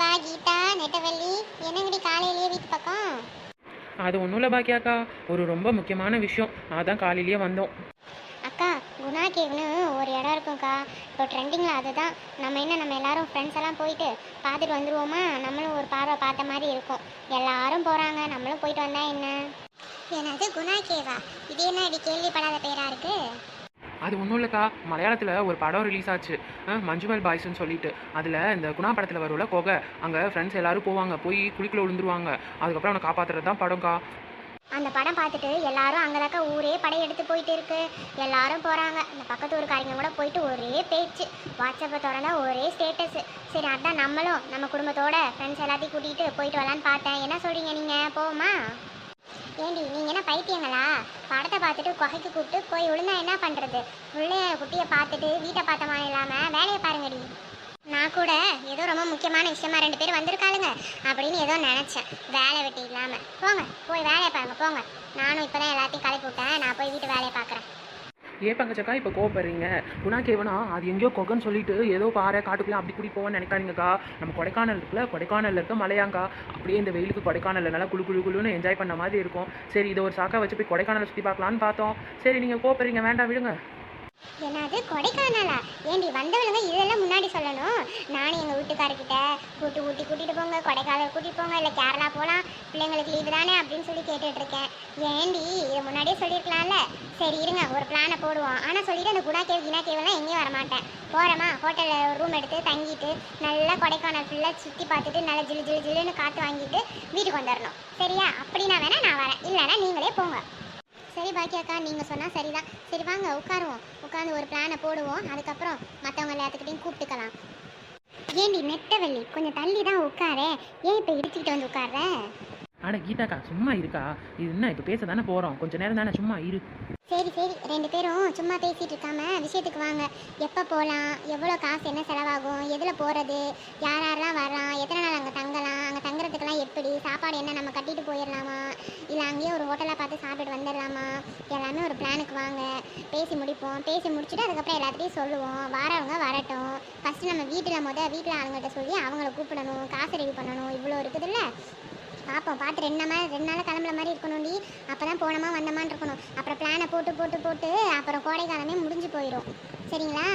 வா கீதா நெட்டவள்ளி. என்னங்கடி காலையிலேயே வீட்டு பக்கம்? அது ஒன்றும் இல்லை பாக்கியாக்கா. ஒரு ரொம்ப முக்கியமான விஷயம். அதான் காலையிலேயே வந்தோம். அக்கா குணா கேவ்னு ஒரு இடம் இருக்கும்க்கா. இப்போ ட்ரெண்டிங்கில் அதுதான். நம்ம என்ன நம்ம எல்லாரும் ஃப்ரெண்ட்ஸ் எல்லாம் போயிட்டு பார்த்துட்டு வந்துருவோமா? நம்மளும் ஒரு பார்வை பார்த்த மாதிரி இருக்கும். எல்லாரும் போகிறாங்க நம்மளும் போயிட்டு வந்தா என்ன? என்னது குணா கேவா? இது என்ன இப்படி கேள்விப்படாத பேரா இருக்கு? அது ஒன்றும் இல்லைக்கா. மலையாளத்தில் ஒரு படம் ரிலீஸ் ஆச்சு. மஞ்சுமல் பாய்ஸ்னு சொல்லிட்டு. அதில் இந்த குணா படத்தில் வரும்ல கொகை. அங்கே ஃப்ரெண்ட்ஸ் எல்லாரும் போவாங்க. போய் குளிக்குள்ள விழுந்துருவாங்க. அதுக்கப்புறம் அவனை காப்பாற்றுறது தான் படம்க்கா. அந்த படம் பார்த்துட்டு எல்லாரும் அங்கதாக்கா ஊரே படையெடுத்து போயிட்டு இருக்கு. எல்லாரும் போறாங்க. இந்த பக்கத்து ஊருக்காரங்க கூட போயிட்டு ஒரே பேச்சு. வாட்ஸ்அப்பை திறந்தா ஒரே ஸ்டேட்டஸ் சரி அதான் நம்மளும் நம்ம குடும்பத்தோட ஃப்ரெண்ட்ஸ் எல்லாத்தையும் கூட்டிகிட்டு போயிட்டு வரலான்னு பார்த்தேன். என்ன சொல்றீங்க நீங்க? போவோமா? ஏண்டி நீங்கள் என்ன பைத்தியங்களா? படத்தை பார்த்துட்டு குகைக்கு கூப்பிட்டு போய் விழுந்தா என்ன பண்ணுறது பிள்ளைய குட்டியை பார்த்துட்டு வீட்டை பார்த்தமா இல்லாமல் வேலையை பாருங்கடி. நான் கூட ஏதோ ரொம்ப முக்கியமான விஷயமா ரெண்டு பேர் வந்திருக்காளுங்க அப்படின்னு ஏதோ நினச்சேன். வேலை வெட்டி இல்லாமல் போங்க போய் வேலையை பாருங்க போங்க. நானும் இப்பதான் எல்லாத்தையும் கலைப்பு விட்டேன். நான் போய் வீட்டு வேலையை பார்க்குறேன். ஏன் பங்கச்சக்கா இப்போ கோவப்படுறீங்க. குணா கேவனா அது எங்கேயோ கொகன்னு சொல்லிட்டு ஏதோ பாறை காட்டுக்குள்ளே அப்படி குடி போவோன்னு நினைக்காதீங்கக்கா. நம்ம கொடைக்கானல் இருக்குல்ல கொடைக்கானல்ல இருக்க மலையாங்கா. அப்படியே இந்த வெயிலுக்கு கொடைக்கானல்ல நல்லா குளு குளு குளுன்னு என்ஜாய் பண்ண மாதிரி இருக்கும். சரி இதை ஒரு சாக்கா வச்சு போய் கொடைக்கானலை சுற்றி பார்க்கலான்னு பார்த்தோம். சரி நீங்கள் கோவப்படுறீங்க வேண்டாம் விடுங்க. என்னது கொடைக்கானலா? ஏண்டி வந்தவளுங்க இதெல்லாம் முன்னாடி சொல்லணும். நானும் எங்கள் வீட்டுக்காரர்கிட்ட கூட்டு ஊட்டி கூட்டிகிட்டு போங்க கொடைக்கானல் கூட்டிகிட்டு போங்க இல்லை கேரளா போகலாம் பிள்ளைங்களுக்கு லீவு தானே அப்படின்னு சொல்லி கேட்டுட்ருக்கேன் ஏண்டி இதை முன்னாடியே சொல்லியிருக்கலாம்ல? சரி இருங்க ஒரு பிளானை போடுவோம். ஆனால் சொல்லிட்டு அந்த குணா கேவ் கிணா கேவெல்லாம் எங்கேயும் வரமாட்டேன். போகிறோமா ஹோட்டலில் ஒரு ரூம் எடுத்து தங்கிட்டு நல்லா கொடைக்கானல் ஃபுல்லாக சுற்றி பார்த்துட்டு நல்லா ஜிலு ஜிலு ஜிலுன்னு காற்று வாங்கிட்டு வீட்டுக்கு வந்துடணும் சரியா? அப்படின்னா வேணால் நான் வரேன். இல்லைன்னா நீங்களே போங்க. சரி பாக்கியாக்கா நீங்கள் சொன்னால் சரிதான். சரி வாங்க உட்காருவோம். உட்காந்து ஒரு பிளானை போடுவோம். அதுக்கப்புறம் மற்றவங்க எல்லாத்துக்கிட்டையும் கூப்பிட்டுக்கலாம். ஏண்டி நெட்டவள்ளி கொஞ்சம் தள்ளி தான் உட்காரே. ஏன் இப்போ இடிச்சுக்கிட்டு வந்து உட்கார அட கீதாக்கா சும்மா இருக்கா? இது என்ன இப்போ பேச தானே போகிறோம் கொஞ்ச நேரம் தானே சும்மா இரு. சரி சரி. ரெண்டு பேரும் சும்மா பேசிட்டு இருக்காம விஷயத்துக்கு வாங்க. எப்போ போகலாம் எவ்வளோ காசு என்ன செலவாகும்? எதில் போகிறது யார் யாரெல்லாம் வரலாம் எத்தனை நாள் அங்கே தங்கலாம்? அங்கே தங்குறதுக்கெல்லாம் எப்படி? சாப்பாடு என்ன? நம்ம கட்டிட்டு போயிடலாமா? இல்லை அங்கேயே ஒரு ஹோட்டலாக பார்த்து சாப்பிட்டு வந்துடலாமா? எல்லாமே ஒரு பிளானுக்கு வாங்க. பேசி முடிப்போம். பேசி முடிச்சுட்டு அதுக்கப்புறம் எல்லாத்தையும் சொல்லுவோம். வரவங்க வரட்டும். ஃபஸ்ட்டு நம்ம வீட்டில் முத வீட்டில் ஆளுங்கள்கிட்ட சொல்லி அவங்கள கூப்பிடணும். காசு ரெடி பண்ணணும். இவ்வளோ இருக்குதுல்ல? பார்ப்போம் பார்த்து ரெண்டு நாள் ரெண்டு நாள் கிளம்புற மாதிரி இருக்கணும்டி. அப்போ தான் போனோமா வந்தோமான்னு இருக்கணும். அப்புறம் பிளானை போட்டு போட்டு போட்டு அப்புறம் கோடைக்காலமே முடிஞ்சு போயிடும் சரிங்களா?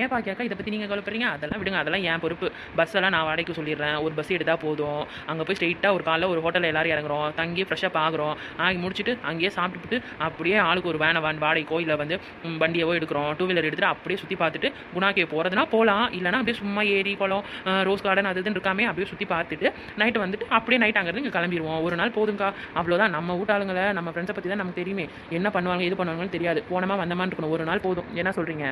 ஏன் பாக்கியாக்கா இதை பற்றி நீங்கள் கவலைப்படுறீங்க? அதெல்லாம் விடுங்க. அதெல்லாம் என் பொறுப்பு. பஸ் எல்லாம் நான் வாடகைக்கு சொல்லிடுறேன். ஒரு பஸ் எடுத்தால் போதும். அங்கே போய் ஸ்ட்ரெயிட்டாக ஒரு காலைல ஒரு ஹோட்டலில் எல்லாரும் இறங்குறோம். தங்கி ஃப்ரெஷ்ஷாக பார்க்குறோம் ஆகி முடிச்சுட்டு அங்கேயே சாப்பிட்டுட்டு அப்படியே ஆளுக்கு ஒரு வேனை வான் வாடகைக்கோ இல்லை வந்து வண்டியவோ எடுக்கிறோம். டூ வீலர் எடுத்துகிட்டு அப்படியே சுற்றி பார்த்துட்டு குணாக்கே போகிறதுனா போகலாம் இல்லைனா அப்படியே சும்மா ஏரி குளம் ரோஸ் கார்டன் அது இதுன்னு இருக்காமே அப்படியே சுற்றி பார்த்துட்டு நைட்டு வந்துட்டு அப்படியே நைட் அங்கேருந்து இங்கே கிளம்பிடுவோம் ஒரு நாள் போதும்க்கா. அவ்வளோதான் நம்ம வீட்டாளுங்களை நம்ம ஃப்ரெண்ட்ஸை பற்றி தான் நமக்கு தெரியுமே. என்ன பண்ணுவாங்க இது பண்ணுவாங்கன்னு தெரியாது. போனமா வந்தமான்னு இருக்கணும். ஒரு நாள் போதும். என்ன சொல்கிறீங்க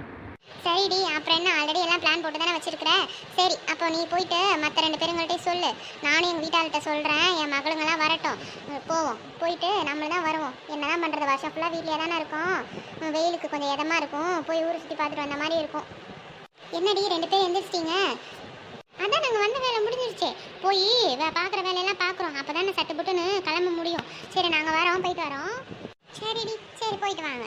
சரிடி அப்புறம் என்ன? ஆல்ரெடி எல்லாம் பிளான் போட்டு தானே வச்சிருக்கிற? சரி அப்போ நீ போயிட்டு மற்ற ரெண்டு பேருங்கள்ட்டையும் சொல்லு. நானும் எங்கள் வீட்டாள்கிட்ட சொல்கிறேன் என் மகளுங்கெல்லாம் வரட்டும். போவோம். போயிட்டு நம்மள தான் வருவோம். என்ன தான் பண்ணுறது வருஷம் ஃபுல்லாக வீட்டிலே தானே இருக்கோம். வெயிலுக்கு கொஞ்சம் இதமாக இருக்கும். போய் ஊரை சுற்றி பார்த்துட்டு வந்த மாதிரி இருக்கும். என்னடி ரெண்டு பேரும் எந்திரிச்சிட்டிங்க? அதான் நாங்கள் வந்த வேலை முடிஞ்சிருச்சு. போய் பார்க்குற வேலையெல்லாம் பார்க்குறோம். அப்போ தானே சட்டு புட்டுன்னு கிளம்ப முடியும். சரி நாங்கள் வரோம் போயிட்டு வரோம். சரிடி சரி போயிட்டு வாங்க.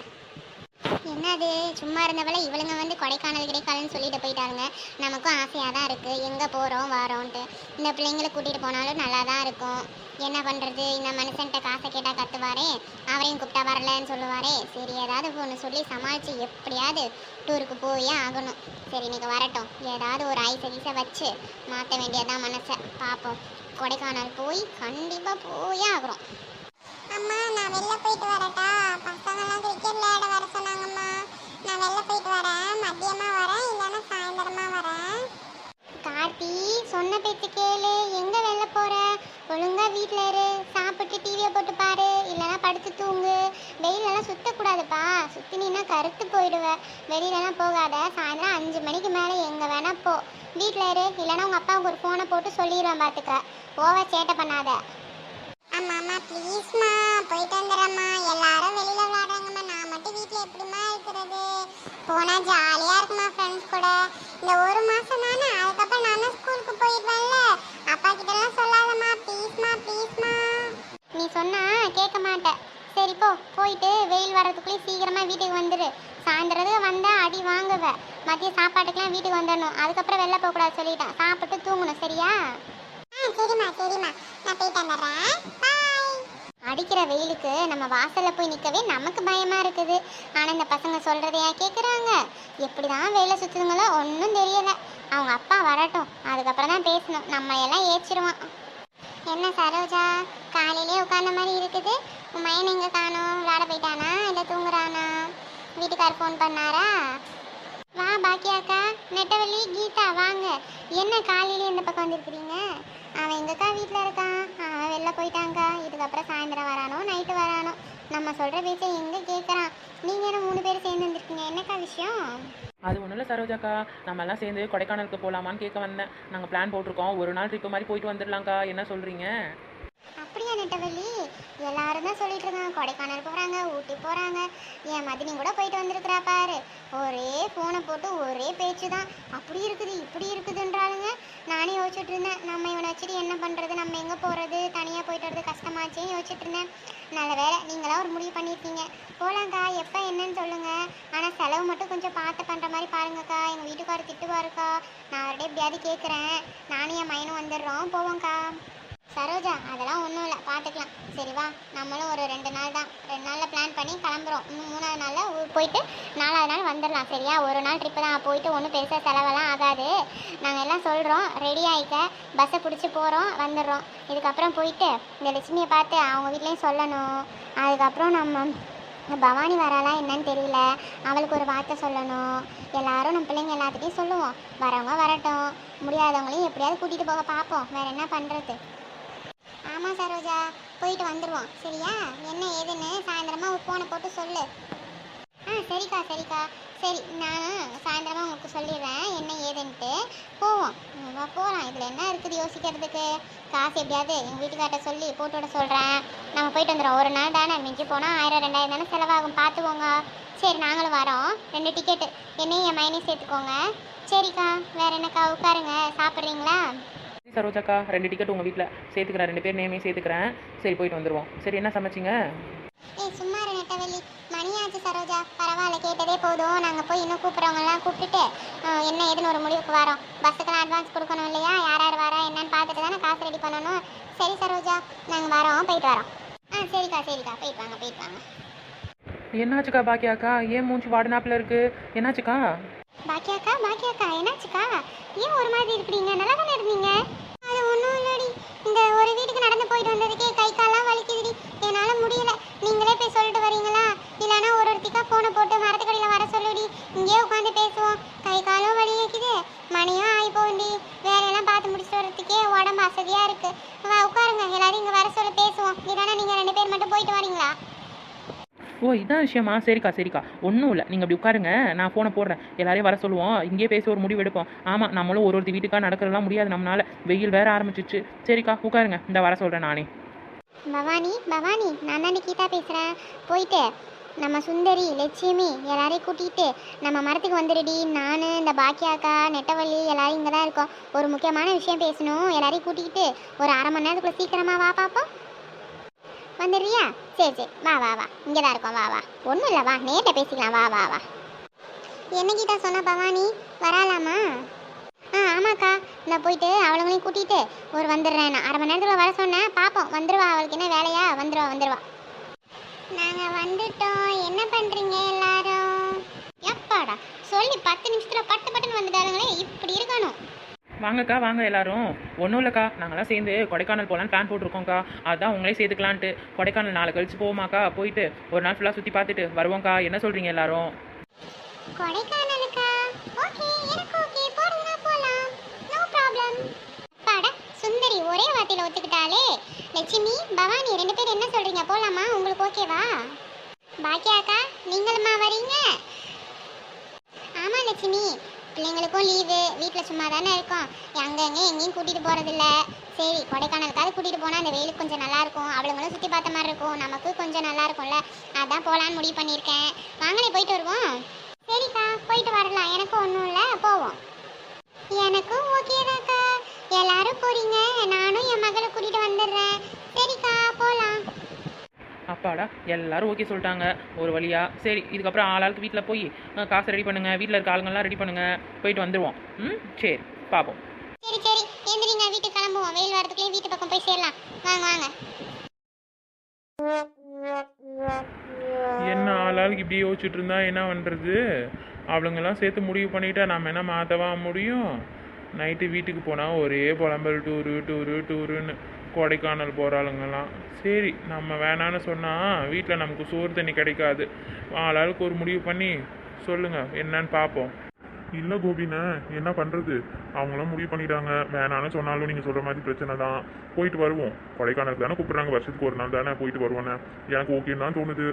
என்னது? சும்மா இருந்தவளை இவளுங்க வந்து கொடைக்கானல் கிடைக்காலன்னு சொல்லிட்டு போயிட்டாருங்க நமக்கும் ஆசையாக தான் இருக்குது எங்கே போகிறோம் வரோன்ட்டு. இந்த பிள்ளைங்களை கூட்டிகிட்டு போனாலும் நல்லா தான் இருக்கும். என்ன பண்ணுறது இந்த மனுஷன்கிட்ட காசை கேட்டால் கற்றுவாரே அவரையும் கூப்பிட்டா வரலன்னு சொல்லுவாரே. சரி ஏதாவது ஒன்று சொல்லி சமாளித்து எப்படியாவது டூருக்கு போயே ஆகணும். சரி இன்றைக்கி வரட்டும். ஏதாவது ஒரு ஐச வீசை வச்சு மாற்ற வேண்டியதான் மனசை. பார்ப்போம் கொடைக்கானல் போய் கண்டிப்பாக போயே ஆகிறோம் அம்மா நான் வெளில போயிட்டு வரட்டா. பசங்கெல்லாம் கிரிக்கெட் விளையாட வர சொன்னாங்கம்மா. நான் வெளில போயிட்டு வரேன். மதியமா வரேன் இல்லைன்னா சாயந்தரமா வரேன். கார்த்தி சொன்ன பேச்சு கேளு. எங்க வெளில போற? ஒழுங்கா வீட்டில் இரு. சாப்பிட்டு டிவியை போட்டு பாரு. இல்லைன்னா படுத்து தூங்கு. வெயிலெல்லாம் சுத்தக்கூடாதுப்பா. சுத்தினா கருத்து போயிடுவேன் வெளியிலலாம் போகாத. சாயந்தரம் அஞ்சு மணிக்கு மேலே எங்கே வேணால் போ. வீட்டில் இரு. இல்லைன்னா உங்கள் அப்பாவுக்கு ஒரு ஃபோனை போட்டு சொல்லிடுவேன் பார்த்துக்க ஓவர் சேட்டை பண்ணாத. அம்மா அம்மா ப்ளீஸ்மா போயிட்டு வந்துடுறேம்மா. எல்லாரும் வெளியில் விளையாடுறாங்கம்மா. நான் மட்டும் வீட்டில் எப்படிம்மா இருக்கிறது? போனால் ஜாலியாக இருக்குமா ஃப்ரெண்ட்ஸ் கூட. இந்த ஒரு மாதம் தானே? அதுக்கப்புறம் நானும் ஸ்கூலுக்கு போயிடுவேன்ல. அப்பா கிட்டலாம் சொல்லாதம்மா. ப்ளீஸ்மா ப்ளீஸ்மா நீ சொன்னா கேட்க மாட்டேன். சரி போ. போயிட்டு வெயில் வர்றதுக்குள்ளே சீக்கிரமாக வீட்டுக்கு வந்துடு சாயந்தரத்துக்கு வந்தால் அடி வாங்குவ. மதிய சாப்பாட்டுக்கெல்லாம் வீட்டுக்கு வந்துடணும். அதுக்கப்புறம் வெளில போகக்கூடாது சொல்லிட்டேன். சாப்பிட்டு தூங்கணும். சரியா? ஆ சரிம்மா சரிம்மா. நான் போயிட்டு வந்துடுறேன். அடிக்கிற வெயிலுக்கு நம்ம வாசல்ல போய் நிற்கவே நமக்கு பயமா இருக்குது. ஆனால் இந்த பசங்க சொல்றதையா கேட்குறாங்க எப்படிதான் வெயில சுற்றுதுங்களோ ஒன்றும் தெரியல. அவங்க அப்பா வரட்டும். அதுக்கப்புறம் தான் பேசணும். நம்ம எல்லாம் ஏச்சிருவான் என்ன சரோஜா? காலையிலே உட்கார்ந்த மாதிரி இருக்குது. உன் மயன் எங்க காணோம்? விளாட போயிட்டானா? இல்லை தூங்குறானா? வீட்டுக்கார் ஃபோன் பண்ணாரா? பாக்கியாக்கா நெட்டவள்ளி கீதா வாங்க. என்ன காலையிலே இந்த பக்கம் வந்திருக்கிறீங்க? அவன் எங்கக்கா வீட்டில் இருக்கான்? அவன் வெளில போயிட்டாங்க்கா இதுக்கப்புறம் சாயந்தரம் வரானோ நைட்டு வரானோ? நம்ம சொல்கிற பேச்சை எங்கே கேட்குறான் நீங்கள் என்ன மூணு பேர் சேர்ந்து வந்திருக்கீங்க? என்னக்கா விஷயம்? அது ஒன்றும் இல்லை சரோஜாக்கா நம்ம எல்லாம் சேர்ந்து கொடைக்கானலுக்கு போகலாமான்னு கேட்க வந்தேன். நாங்கள் பிளான் போட்டிருக்கோம். ஒரு நாள் ட்ரிப்பு மாதிரி போயிட்டு வந்துடலாம்க்கா என்ன சொல்கிறீங்க அப்படியா நெட்டவள்ளி? எல்லாரும் தான் சொல்லிட்டு இருக்காங்க கொடைக்கானல் போகிறாங்க ஊட்டி போகிறாங்க என் மதினி கூட போயிட்டு வந்திருக்கிறா பாரு. ஒரே ஃபோனை போட்டு ஒரே பேச்சு தான் அப்படி இருக்குது இப்படி இருக்குதுன்றாளுங்க. நானே யோசிச்சுட்டு இருந்தேன். நம்ம இவனை வச்சுட்டு என்ன பண்ணுறது நம்ம எங்கே போகிறது தனியாக போயிட்டு வரது கஷ்டமாச்சேன்னு யோசிச்சுட்டு இருந்தேன். நல்ல வேலை நீங்களா ஒரு முடிவு பண்ணியிருக்கீங்க. போகலாங்க்கா எப்போ என்னன்னு சொல்லுங்கள் ஆனால் செலவு மட்டும் கொஞ்சம் பார்த்து பண்ணுற மாதிரி பாருங்கக்கா. எங்கள் வீட்டுக்காரர் திட்டுவாருக்கா. நான் அவர்கிட்ட எப்படியாவது கேட்குறேன் நானும் என் மயனும் வந்துடுறோம். போவோங்க்கா சரோஜா அதெல்லாம் ஒன்றும் இல்லை. பார்த்துக்கலாம் சரி வா. நம்மளும் ஒரு ரெண்டு நாள் தான். ரெண்டு நாளில் பிளான் பண்ணி கிளம்புறோம். இன்னும் மூணாவது நாளில் ஊர் போயிட்டு நாலாவது நாள் வந்துடலாம். சரியா? ஒரு நாள் ட்ரிப்பு தான். போயிட்டு ஒன்றும் பெருசாக செலவெல்லாம் ஆகாது. நாங்கள் எல்லாம் சொல்கிறோம் ரெடி ஆகிக்க பஸ்ஸை பிடிச்சி போகிறோம் வந்துடுறோம். இதுக்கப்புறம் போயிட்டு இந்த லட்சுமியை பார்த்து அவங்க வீட்லேயும் சொல்லணும். அதுக்கப்புறம் நம்ம பவானி வராலாம் என்னன்னு தெரியல. அவளுக்கு ஒரு வார்த்தை சொல்லணும். எல்லாரும் நம்ம பிள்ளைங்க எல்லாத்துட்டையும் சொல்லுவோம். வரவங்க வரட்டும். முடியாதவங்களையும் எப்படியாவது கூட்டிகிட்டு போக பார்ப்போம். வேறு என்ன பண்ணுறது சரோஜா போயிட்டு வந்துடுவோம் சரியா? என்ன ஏதுன்னு சாயந்தரமா ஒரு ஃபோனை போட்டு சொல்லு. ஆ சரிக்கா சரிக்கா. சரி நான் சாயந்தரமா உங்களுக்கு சொல்லிடுறேன். என்ன ஏதுன்ட்டு. போவோம். வா போகலாம் இதில் என்ன இருக்குது யோசிக்கிறதுக்கு? காசு எப்படியாவது எங்கள் வீட்டுக்கார்ட்ட சொல்லி போட்டு விட சொல்கிறேன் நம்ம போயிட்டு வந்துடுறோம். ஒரு நாள் தானே? மிஞ்சி போனால் ஆயிரம் ரெண்டாயிரம் தானே செலவாகும். பார்த்துக்கோங்க. சரி நாங்களும் வரோம். ரெண்டு டிக்கெட்டு என்னையும் என் மைனையும் சேர்த்துக்கோங்க. சரிக்கா. வேற என்னக்கா? உட்காருங்க. சாப்பிட்றீங்களா? சரோஜாக்கா ரெண்டு டிக்கெட் உங்கள் வீட்டில் சேர்த்துக்கிறேன் ரெண்டு பேர் நேமே சேர்த்துக்கிறேன். சரி போயிட்டு வந்துடுவோம் சரி என்ன சமைச்சிங்க? ஏய் சும்மா இரு நெட்டவள்ளி மணியாச்சு சரோஜா பரவாயில்ல கேட்டதே போதும். நாங்கள் போய் இன்னும் கூப்பிட்றவங்கலாம் கூப்பிட்டுட்டு என்ன ஏதுன்னு ஒரு முடிவுக்கு வரோம். பஸ்ஸுக்கெல்லாம் அட்வான்ஸ் கொடுக்கணும் இல்லையா? யார் யார் வரா என்னன்னு பார்த்துட்டு தானே காசு ரெடி பண்ணணும். சரி சரோஜா நாங்கள் வரோம். போயிட்டு வரோம். ஆ சரிக்கா சரிக்கா. போயிட்டு வாங்க போயிட்டு வாங்க. என்னாச்சுக்கா பாக்கியாக்கா? ஏன் மூஞ்சி வாடினாப்பில் இருக்குது என்னாச்சுக்கா? பாக்கியாக்கா பாக்கியாக்கா என்னாச்சுக்கா? ஏன் ஒரு மாதிரி இருக்கிறீங்க? நல்லா தானே இருந்தீங்க? அது ஒன்றும் இல்லடி. இந்த ஒரு வீட்டுக்கு நடந்து போயிட்டு வந்ததுக்கே கை கால்லாம் வலிக்குதுடி. என்னால் முடியல. நீங்களே போய் சொல்லிட்டு வரீங்களா? இல்லைன்னா ஒரு ஒருத்திக்கா ஃபோனை போட்டு மரத்துக்கடியில் வர சொல்லுடி. இங்கேயே உட்காந்து பேசுவோம். கை காலும் வலி வைக்குது மணியும் ஆகி போகுண்டி வேலையெல்லாம் பார்த்து முடிச்சுட்டு வரதுக்கே உடம்பு அசதியாக இருக்கு. உட்காருங்க. எல்லாரும் இங்கே வர சொல்ல பேசுவோம் இல்லைன்னா நீங்கள் ரெண்டு பேர் மட்டும் போயிட்டு வரீங்களா ஓ இதான் விஷயமா? சரிக்கா சரிக்கா. ஒன்றும் இல்லை. நீங்கள் அப்படி உட்காருங்க. நான் ஃபோனை போடுறேன். எல்லாரையும் வர சொல்லுவோம். இங்கேயே பேசி ஒரு முடிவு எடுப்போம். ஆமாம் நம்மளும் ஒரு ஒரு வீட்டுக்காக நடக்கிறதெல்லாம் முடியாது நம்மளால வெயில் வேற ஆரம்பிச்சிச்சு. சரிக்கா உட்காருங்க. இந்த வர சொல்கிறேன் நானே. பவானி பவானி நான் தான் கீதா பேசுகிறேன் போயிட்டு நம்ம சுந்தரி லட்சுமி எல்லாரையும் கூட்டிகிட்டு நம்ம மரத்துக்கு வந்துடுடி நான் இந்த பாக்கியாக்கா நெட்டவள்ளி எல்லாரும் இங்கே தான் இருக்கோம். ஒரு முக்கியமான விஷயம் பேசணும். எல்லாரையும் கூட்டிகிட்டு ஒரு அரை மணி நேரத்துக்குள்ளே சீக்கிரமாக வா பார்ப்போம் வந்துடுறியா? சரி சரி. வா வா வா. இங்கே தான் இருக்கோம். வா வா. ஒன்றும் இல்லை. வா நேரில் பேசிக்கலாம். வா வா வா. என்ன கீதா சொன்ன பவானி? வராலாமா ஆ ஆமாக்கா. நான் போயிட்டு அவளுங்களையும் கூட்டிகிட்டு ஒரு வந்துடுறேன் நான் அரை மணி நேரத்தில் வர சொன்னேன். பார்ப்போம் வந்துடுவா அவளுக்கு என்ன வேலையா? வந்துடுவா வந்துடுவா நாங்கள் வந்துட்டோம். என்ன பண்ணுறீங்க எல்லாரும்? எப்பாடா சொல்லி பத்து நிமிஷத்தில் பட்டு பட்டுன்னு வந்துட்டாருங்களே இப்படி இருக்கணும் வாங்கக்கா வாங்க எல்லாரும். ஒன்றும் இல்லைக்கா நாங்களாம் சேர்ந்து கொடைக்கானல் போகலான்னு பிளான் போட்டிருக்கோம்க்கா. அதான் உங்களே சேர்த்துக்கலான்ட்டு. கொடைக்கானல் நாளை கழிச்சு போவோமாக்கா போயிட்டு ஒரு நாள் ஃபுல்லாக சுற்றி பார்த்துட்டு வருவோம்க்கா. என்ன சொல்கிறீங்க எல்லாரும்? ப்ராப்ளம் சுந்தரி ஒரே வார்த்தையில ஒத்துக்கிட்டாலே லட்சுமி பவானி ரெண்டு பேரும் என்ன சொல்றீங்க? போலாமா? உங்களுக்கு ஓகேவா பாக்கியாக்கா நீங்களுமா வரீங்க? ஆமா லட்சுமி. பிள்ளைங்களுக்கும் லீவு வீட்டில் சும்மா தானே இருக்கோம் அங்கங்க எங்கேயும் கூட்டிட்டு போகிறதில்ல சரி கொடைக்கானலுக்காவது கூட்டிட்டு போனா அந்த வெயிலுக்கு கொஞ்சம் நல்லா இருக்கும். அவளுங்களும் சுத்தி பார்த்த மாதிரி இருக்கும். நமக்கு கொஞ்சம் நல்லா இருக்கும்ல. அதான் போகலான்னு முடிவு பண்ணியிருக்கேன். வாங்களே போயிட்டு வருவோம். எல்லாரும் ஓகே சொல்லிட்டாங்க. ஒரு வழியா. சரி இதுக்கப்புறம் ஆளாளுக்கு வீட்டில் போய் காசை ரெடி பண்ணுங்க. வீட்டில் இருக்க ஆளுங்கெல்லாம் ரெடி பண்ணுங்க. போயிட்டு வந்துடுவோம் ம்? சரி பார்ப்போம் சரி சரி. எந்திரிங்க. வீட்டுக்கு கிளம்புவோம். வெயில் வரதுக்குள்ளே வீட்டு பக்கம் போய் சேரலாம். வாங்க வாங்க. என்ன ஆளாளுக்கு இப்படி யோசிச்சுட்டு இருந்தா? என்ன பண்ணுறது அவளுங்கெல்லாம் சேர்த்து முடிவு பண்ணிட்டா நம்ம என்ன மாற்றவா முடியும்? நைட்டு வீட்டுக்கு போனால் ஒரே புலம்பல் டூரு டூரு டூருன்னு. கொடைக்கானல் போகிறாளுங்கெல்லாம் சரி நம்ம வேணான்னு சொன்னால் வீட்டில் நமக்கு சோறு தண்ணி கிடைக்காது. ஆளாளுக்கு ஒரு முடிவு பண்ணி சொல்லுங்கள் என்னன்னு பார்ப்போம் இல்லை கோபிண்ணே என்ன பண்ணுறது அவங்களாம் முடிவு பண்ணிட்டாங்க. வேணான்னு சொன்னாலும் நீங்கள் சொல்கிற மாதிரி பிரச்சனை தான். போயிட்டு வருவோம். கொடைக்கானலுக்கு தானே கூப்பிட்றாங்க. வருஷத்துக்கு ஒரு நாள் தானே போயிட்டு வருவோண்ணே எனக்கு ஓகேன்னு தான் தோணுது.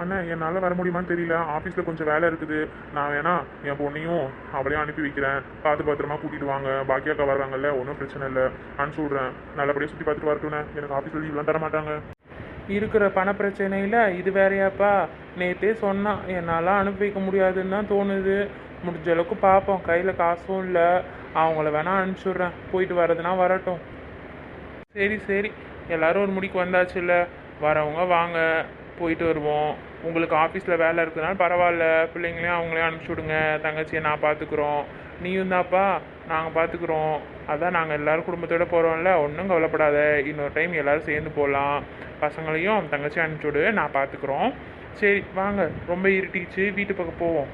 அண்ணா என்னால் வர முடியுமான்னு தெரியல. ஆஃபீஸில் கொஞ்சம் வேலை இருக்குது. நான் வேணா என் பொண்ணையும் அவளையும் அனுப்பி வைக்கிறேன். பார்த்து பத்திரமா கூட்டிகிட்டு வாங்க. பாக்கியாக்கா வர்றாங்கல்ல ஒன்றும் பிரச்சனை இல்லை. அனுப்பிச்சி விட்றேன். நல்லபடியாக சுற்றி பார்த்துட்டு வரட்டுண்ணே எனக்கு ஆஃபீஸில் லீவ்லாம் தர மாட்டாங்க. இருக்கிற பண பிரச்சனையில் இது வேறையாப்பா. நேத்தே சொன்னான் என்னால் அனுப்பி வைக்க முடியாதுன்னு தான் தோணுது. முடிஞ்ச அளவுக்கு பார்ப்போம். கையில் காசும் இல்லை. அவங்கள வேணால் அனுப்பிச்சுட்றேன் போயிட்டு வரதுனா வரட்டும். சரி சரி. எல்லாரும் ஒரு முடிக்கு வந்தாச்சுல்ல. வரவங்க வாங்க. போயிட்டு வருவோம். உங்களுக்கு ஆஃபீஸில் வேலை இருக்குதுனால பரவாயில்ல. பிள்ளைங்களையும் அவங்களையும் அனுப்பிச்சி விடுங்க. தங்கச்சியை நான் பார்த்துக்குறோம். நீயும் தான்ப்பா நாங்கள் பார்த்துக்குறோம். அதான் நாங்கள் எல்லோரும் குடும்பத்தோடு போகிறோம்ல ஒன்றும் கவலைப்படாத. இன்னொரு டைம் எல்லோரும் சேர்ந்து போகலாம் பசங்களையும் தங்கச்சியும் அனுப்பிச்சி விடு. நான் பார்த்துக்குறோம். சரி வாங்க. ரொம்ப இருட்டிச்சு வீட்டு பக்கம் போவோம்.